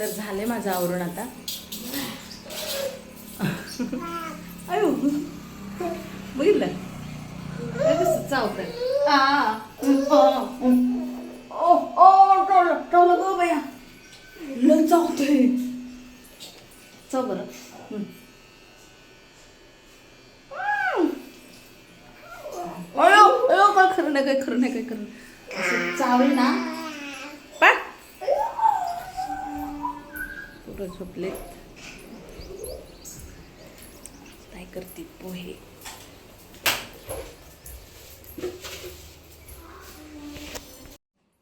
तर झाले माझं आवरून आता. अयो. बघितलं? हे कसं चावतंय. आ, ओ ओ टोलं टोलं गं बया. लय चावतंय. चाव बरं. अयो अयो काय खरं नाही काय खरं नाही काय खरं नाही. असं चावेल ना. पोरं झोपलेत? काय करते पोहे?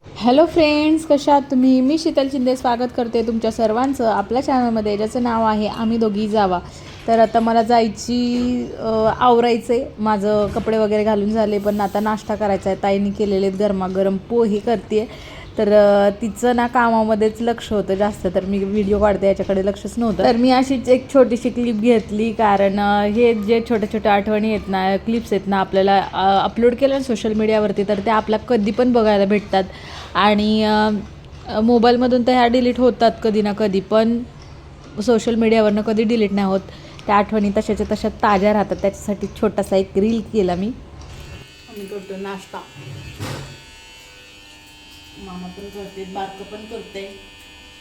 हॅलो फ्रेंड्स कशा आहात तुम्ही? मी शीतल शिंदे स्वागत करते तुमच्या सर्वांचं आपल्या चॅनलमध्ये ज्याचं नाव आहे आम्ही दोघी जावा. तर आता मला जायची आवरायचं आहे माझं कपडे वगैरे घालून झाले पण आता नाश्ता करायचा आहे. ताईने केलेले आहेत गरमागरम पोहे करते तर तिचं ना कामामध्येच लक्ष होतं जास्त. तर मी व्हिडिओ काढते याच्याकडे लक्षच नव्हतं. तर मी अशीच एक छोटीशी क्लिप घेतली कारण हे जे छोट्या छोट्या आठवणी आहेत ना क्लिप्स आहेत ना आपल्याला अपलोड केलं सोशल मीडियावरती तर त्या आपल्या कधी पण बघायला भेटतात. आणि मोबाईलमधून तर ह्या डिलीट होतात कधी ना कधी पण सोशल मीडियावरनं कधी डिलीट नाही होत. त्या आठवणी तशाच्या तशा ताज्या राहतात. त्याच्यासाठी छोटासा एक रील केला मी. करतो नाश्ता. मामा पण करते बारकं पण करते.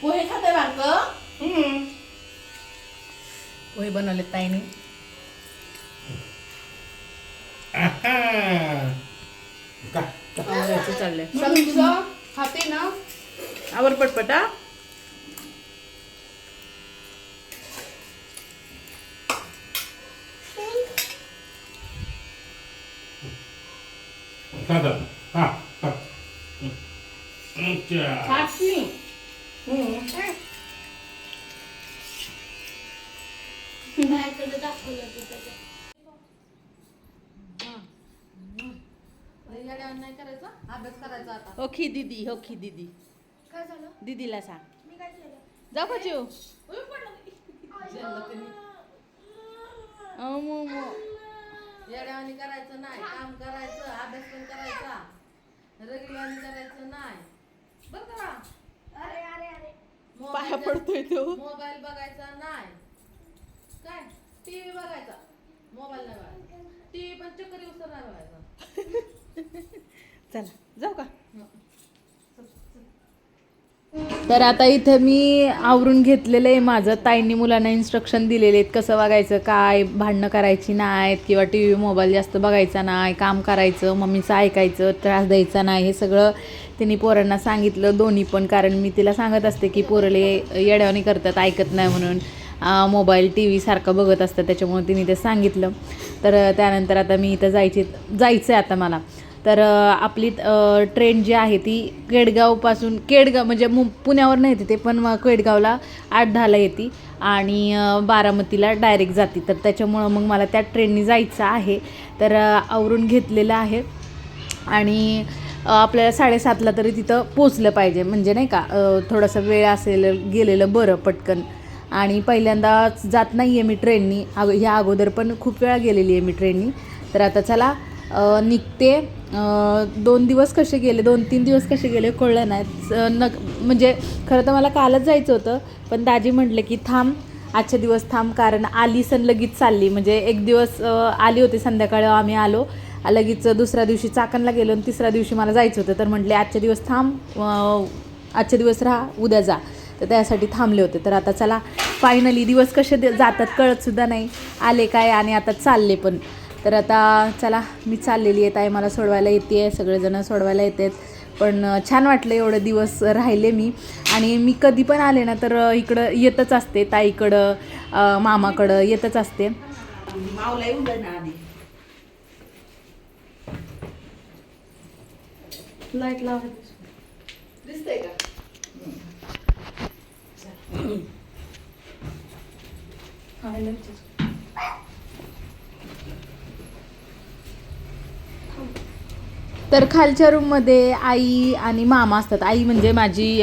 पोहे खाते बारकं? पोहे बनवले ताईने. चाललंय. तुझं खाते ना. आवर पटपटा. अच्छा. खाती नाही करायचा अभ्यास करायचा आता ओखी दीदी ओखी दीदी. काय झालं दीदीला सांग. मी काय केलं जाऊ का जीव येड्यावानी करायचं नाही काम करायचं अभ्यास पण करायचा रगिवानी करायचं नाही बरं का अरे अरे अरे पाया पडतोय तो. मोबाईल बघायचा नाही. काय? टीव्ही बघायचा. मोबाईल नाही बघायचा. टीव्ही पण चक्कर येऊस नाही बघायचा. चला जाऊ का? तर आता इथं मी आवरून घेतलेलं आहे माझं. ताईंनी मुलांना इन्स्ट्रक्शन दिलेले आहेत. कसं वागायचं काय भांडणं करायची नाहीत किंवा टी व्ही मोबाईल जास्त बघायचा नाही काम करायचं मम्मीचं ऐकायचं त्रास द्यायचा नाही. हे सगळं तिने पोरांना सांगितलं दोन्ही पण. कारण मी तिला सांगत असते की पोरले येड्यावणी करतात ऐकत नाही म्हणून. मोबाईल टी व्ही सारखं बघत असतं त्याच्यामुळे तिने ते सांगितलं. तर त्यानंतर आता मी इथं जायची जायचं आहे आता मला. तर आपली ट्रेन जी आहे ती केडगावपासून केडगाव म्हणजे मु पुण्यावर नाही येते ते पण मग केडगावला आठ दहाला येते. आणि बारामतीला डायरेक्ट जाते. तर त्याच्यामुळं मग मला त्या ट्रेननी जायचं आहे. तर आवरून घेतलेलं आहे. आणि आपल्याला साडेसातला तरी तिथं पोचलं पाहिजे. म्हणजे नाही का थोडासा वेळ असेल गेलेलं बरं पटकन. आणि पहिल्यांदाच जात नाही आहे मी ट्रेननी. अग ह्या अगोदर पण खूप वेळा गेलेली आहे मी ट्रेननी. तर आता चला निघते. दोन दिवस कसे गेले दोन तीन दिवस कसे गेले कळलं नाही. न म्हणजे खरं तर मला कालच जायचं होतं पण दाजी म्हटले की थांब आजचे दिवस थांब कारण आली सण लगेच चालली. म्हणजे एक दिवस आली होती संध्याकाळी आम्ही आलो. लगेच दुसऱ्या दिवशी चाकणला गेलो आणि तिसऱ्या दिवशी मला जायचं होतं. तर म्हटले आजचे दिवस थांब आजचे दिवस राहा उद्या जा. तर त्यासाठी थांबले होते. तर आता चला फायनली दिवस कसे दे- जातात कळतसुद्धा नाही. आले काय आणि आता चालले पण. तर आता चला मी चाललेली आहे. ताई मला सोडवायला येते आहे सगळेजणं सोडवायला येतात. पण छान वाटलं एवढे दिवस राहिले मी. आणि मी कधी पण आले ना तर इकडं येतच असते. ताईकडं मामाकडं येतच असते मावला येऊन जाईल ना आधी लाइट लावायची दिसतंय का? तर खालच्या रूममध्ये आई आणि मामा असतात. आई म्हणजे माझी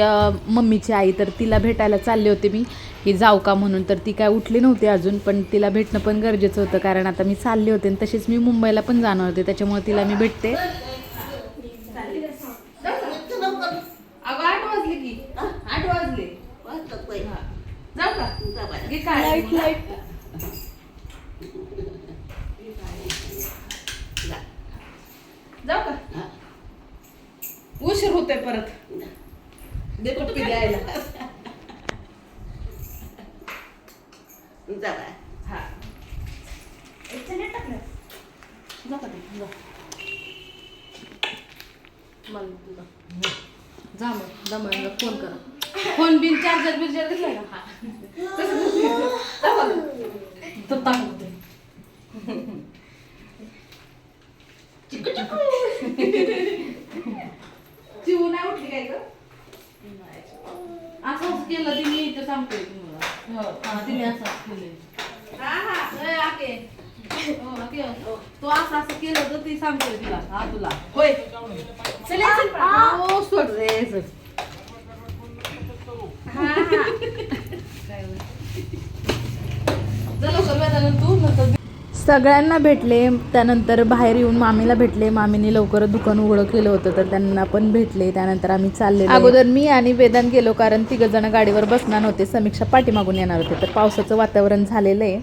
मम्मीची आई. तर तिला भेटायला चालले होते मी. की जाऊ का म्हणून. तर ती काय उठली नव्हती अजून पण तिला भेटणं पण गरजेचं होतं. कारण आता मी चालले होते आणि तसेच मी मुंबईला पण जाणार होते. त्याच्यामुळे तिला मी भेटते अगं आठ वाजले की आठ वाजले होय. हा. जाऊ का जा बाळा. घे काय लाइट लाइट जा. जाऊ का हा. उशीर होतोय परत दे पप्पी द्यायला जा. हा टाकलं जा का ते, जा. मला तुला जा मग जा मग फोन करा फोन बिन चार्जर बिर्जर घेतलाय का बघ. तो टाकते चिवू नाही उठली काय ग? असं असं केलं तिने इथं सांगतोय तुम्हाला. हा तिने असं असं केलं हा हा. आके. हो, आके, हो. तू असं असं केलं तर ती सांगतोय तिला. हा तुला. होय. चला चल. हो. सोड रे सोड. हा हा काय होय. जा लवकर वेदांत तू नंतर सगळ्यांना भेटले त्यानंतर बाहेर येऊन मामीला भेटले. मामीने लवकर दुकान उघडं केलं होतं तर त्यांना पण भेटले. त्यानंतर आम्ही चालले अगोदर मी आणि वेदांत गेलो कारण तिघ जण गाडीवर बसणार नव्हते. समीक्षा पाठीमागून येणार होते तर पावसाचं वातावरण झालेलं आहे.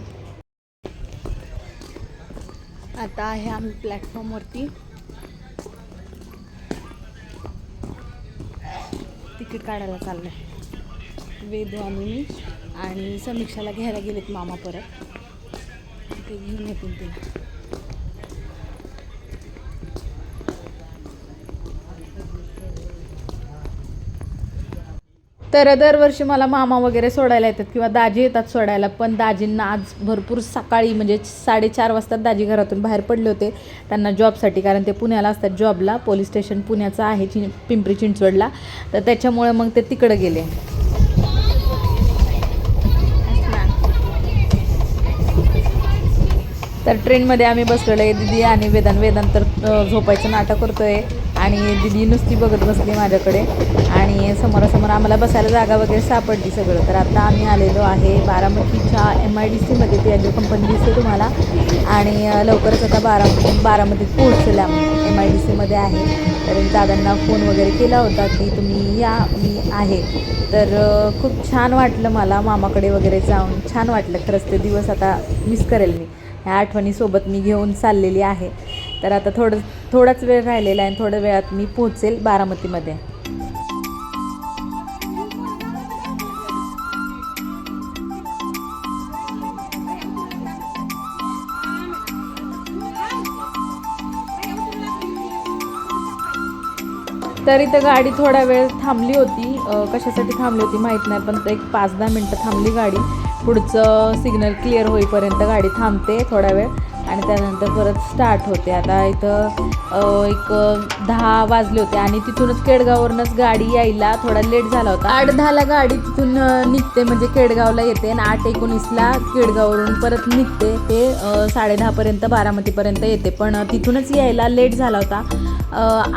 आता आहे आम्ही प्लॅटफॉर्मवरती. तिकीट काढायला चाललंय. वेदू आणि मी. आणि समीक्षाला घ्यायला गेलेत मामा परत. ते घेऊन येतील तिला. तर दरवर्षी मला मामा वगैरे सोडायला येतात किंवा दाजी येतात सोडायला पण दाजींना आज भरपूर सकाळी म्हणजे साडेचार वाजता दाजी घरातून बाहेर पडले होते. त्यांना जॉबसाठी कारण ते पुण्याला असतात जॉबला पोलीस स्टेशन पुण्याचं आहे चिं पिंपरी चिंचवडला. तर त्याच्यामुळे मग ते तिकडं गेले. तर ट्रेनमध्ये आम्ही बसलेलो आहे. दिदी आणि वेदांत वेदांत तर झोपायचं नाटक करतो आहे आणि दिदी नुसती बघत बसली माझ्याकडे. आणि समोरासमोर आम्हाला बसायला जागा वगैरे सापडली सगळं. तर आता आम्ही आलेलो आहे बारामतीच्या एम आय डी सीमध्ये ती अजो कंपनी दिसते तुम्हाला. आणि लवकरच आता बारामती बारामतीत पोहोचेल आम्ही एम आय डी सीमध्ये आहे. तर दादांना फोन वगैरे केला होता की तुम्ही या मी आहे. तर खूप छान वाटलं मला मामाकडे वगैरे जाऊन. छान वाटलं. खरंच ते दिवस आता मिस करेल मी. ह्या आठवणीसोबत मी घेऊन चाललेली आहे. तर आता थोडं थोडाच वेळ राहिलेला आहे आणि थोड्या वेळात मी पोहोचेल बारामतीमध्ये. तर इथं गाडी थोडा वेळ थांबली होती. कशासाठी थांबली होती माहीत नाही पण एक पाच दहा मिनटं थांबली गाडी. पुढचं सिग्नल क्लिअर होईपर्यंत गाडी थांबते थोडा वेळ आणि त्यानंतर परत स्टार्ट होते. आता इथं एक दहा वाजले होते आणि तिथूनच केडगाववरूनच गाडी यायला थोडा लेट झाला होता. आठ दहाला गाडी तिथून निघते म्हणजे केडगावला येते आणि आठ एकोणीसला केडगाववरून परत निघते ते साडेदहापर्यंत बारामतीपर्यंत येते. पण तिथूनच यायला लेट झाला होता.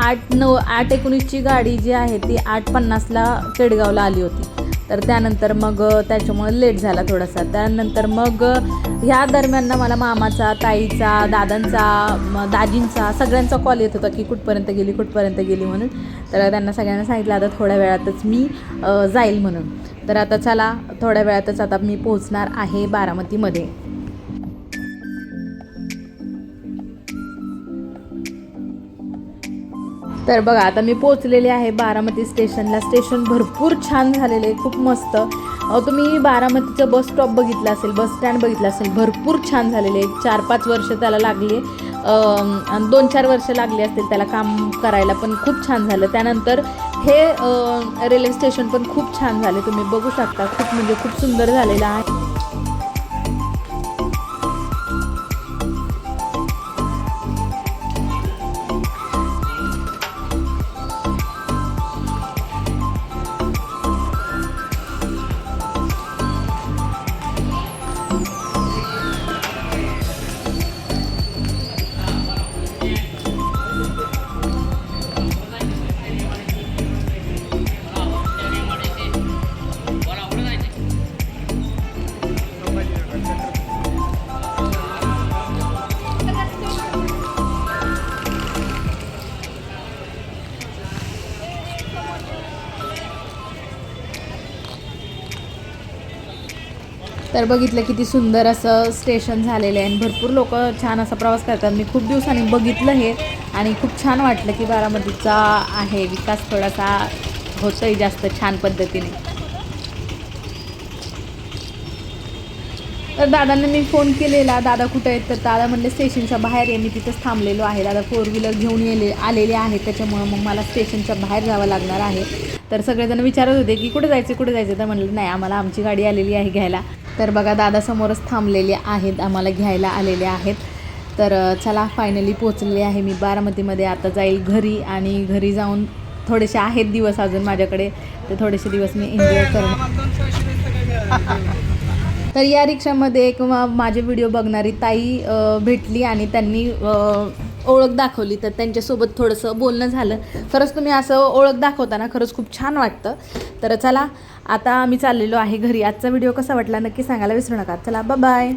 आठ नऊ आठ एकोणीसची गाडी जी आहे ती आठ पन्नासला केडगावला आली होती. तर त्यानंतर मग त्याच्यामुळे लेट झाला थोडासा. त्यानंतर मग ह्या दरम्यान मला मामाचा ताईचा दादांचा दाजींचा सगळ्यांचा कॉल येत होता की कुठपर्यंत गेली कुठपर्यंत गेली म्हणून. तर त्यांना सगळ्यांना सांगितलं आता थोड्या वेळातच मी जाईल म्हणून. तर आता चला थोड्या वेळातच आता मी पोहोचणार आहे बारामतीमध्ये. तर बघा आता मी पोचलेले आहे बारामती स्टेशनला. स्टेशन भरपूर छान झालेले आहे खूप मस्त. तुम्ही बारामतीचं बस स्टॉप बघितलं असेल बस स्टँड बघितलं असेल भरपूर छान झालेले आहे. चार पाच वर्ष त्याला लागले. आणि दोन चार वर्ष लागली असतील त्याला काम करायला पण खूप छान झालं. त्यानंतर हे रेल्वे स्टेशन पण खूप छान झाले. तुम्ही बघू शकता खूप म्हणजे खूप सुंदर झालेलं आहे. तर बघितलं किती सुंदर असं स्टेशन झालेलं आहे. आणि भरपूर लोक छान असा प्रवास करतात. मी खूप दिवसांनी बघितलं हे आणि खूप छान वाटलं की बारामतीचा आहे विकास थोडासा होतोय जास्त छान पद्धतीने. तर दादांना मी फोन केलेला. दादा कुठं आहेत? तर दादा म्हणले स्टेशनच्या बाहेर आहे. मी तिथंच थांबलेलो आहे. दादा फोर व्हीलर घेऊन येले आलेले आहेत. त्याच्यामुळं मग मला स्टेशनच्या बाहेर जावं लागणार आहे. तर सगळेजण विचारत होते की कुठे जायचं कुठे जायचं? तर म्हणलं नाही आम्हाला आमची गाडी आलेली आहे घ्यायला. तर बघा दादा समोरच थांबलेले आहेत आम्हाला घ्यायला आलेले आहेत. तर चला फायनली पोचलेले आहे मी बारामतीमध्ये. आता जाईल घरी आणि घरी जाऊन थोडेसे आहेत दिवस अजून माझ्याकडे. ते थोडेसे दिवस मी एन्जॉय करणार तर या रिक्षामध्ये एक माझे व्हिडिओ बघणारी ताई भेटली आणि त्यांनी ओळख दाखवली तर त्यांच्यासोबत थोडंसं बोलणं झालं. खरंच तुम्ही असं ओळख दाखवताना खरंच खूप छान वाटतं. तर चला आता आम्ही चाललेलो आहे घरी. आजचा व्हिडिओ कसा वाटला नक्की सांगायला विसरू नका. चला बाय